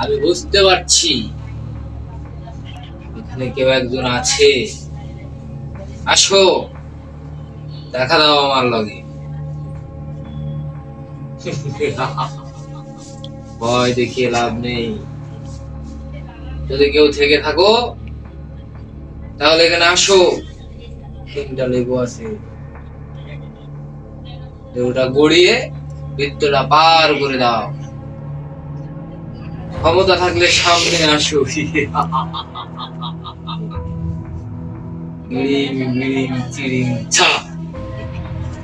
আমি বুঝতে পারছি। এখানে কেউ একজন আছে। আসো, দেখা দাও আমার লগে। ভয় দেখিয়ে লাভ নেই। যদি কেউ থেকে থাকো, তাহলে এখানে আসো। তিনটা লেবু আছে। লেবুটা গড়িয়ে বৃত্তটা পার করে দাও। ক্ষমতা থাকলে সামনে আসো।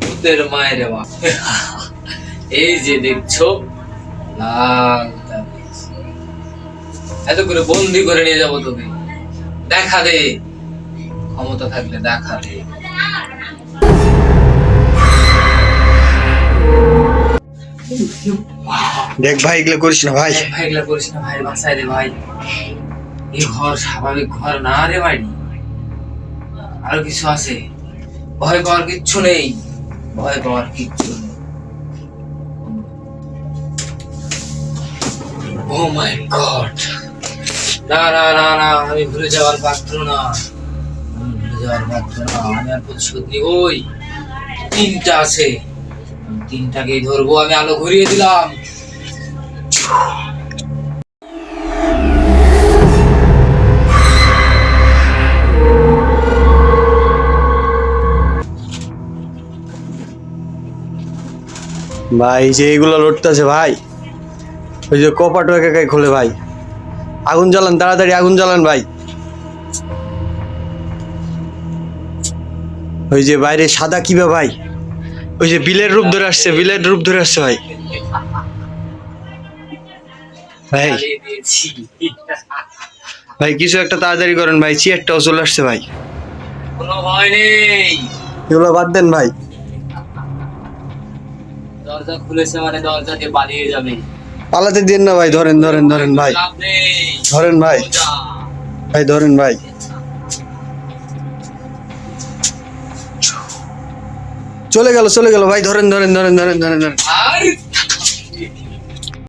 ভূতের মায়ের এই যে দেখছ এত করে বন্দি করে নিয়ে যাব তোকে। দেখা দে। ক্ষমতা থাকলে দেখা দে। দেখ ভাই এগুলো করিস না ভাই। ভাই এগুলা করিস না ভাই বাঁচাই দে ভাই। এই ঘর স্বাভাবিক ঘর না রে ভাই। আরও কিছু আছে। ভয় পাওয়ার কিচ্ছু নেই। ভয় পাওয়ার কিচ্ছু নেই। Oh my god. না না না না আমি ভুলে যাওয়ার পাত্র না। আমি ভুলে যাওয়ার পাত্র না আমি আর প্রতিশোধ নিই। ওই তিনটা আছে। তিনটাকেই ধরবো, আমি আলো ঘুরিয়ে দিলাম। ভাই, যে এগুলো লড়তেছে ভাই, ওই যে কপাট একাই খোলে ভাই। আগুন জ্বালান, তাড়াতাড়ি আগুন জ্বালান ভাই। ওই যে বাইরে সাদা কিবা ভাই। ওই যে বিলের রূপ ধরে আসছে বিলের রূপ ধরে আসছে ভাই। ভাই ভাই কিছু একটা তাড়াতাড়ি করেন ভাই চি চেয়ারটাও চলে আসছে ভাই। কোনো ভয় নেই। এগুলো বাদ দেন ভাই। দরজা খুলেছে মানে দরজা দিয়ে পালিয়ে যাবে। পালাতে দিন না ভাই ধরেন ধরেন ধরেন ভাই। ধরেন ভাই। ভাই ধরেন ভাই। চলে গেল চলে গেল। ভাই ধরেন ধরেন ধরেন ধরেন ধরেন। ধরেন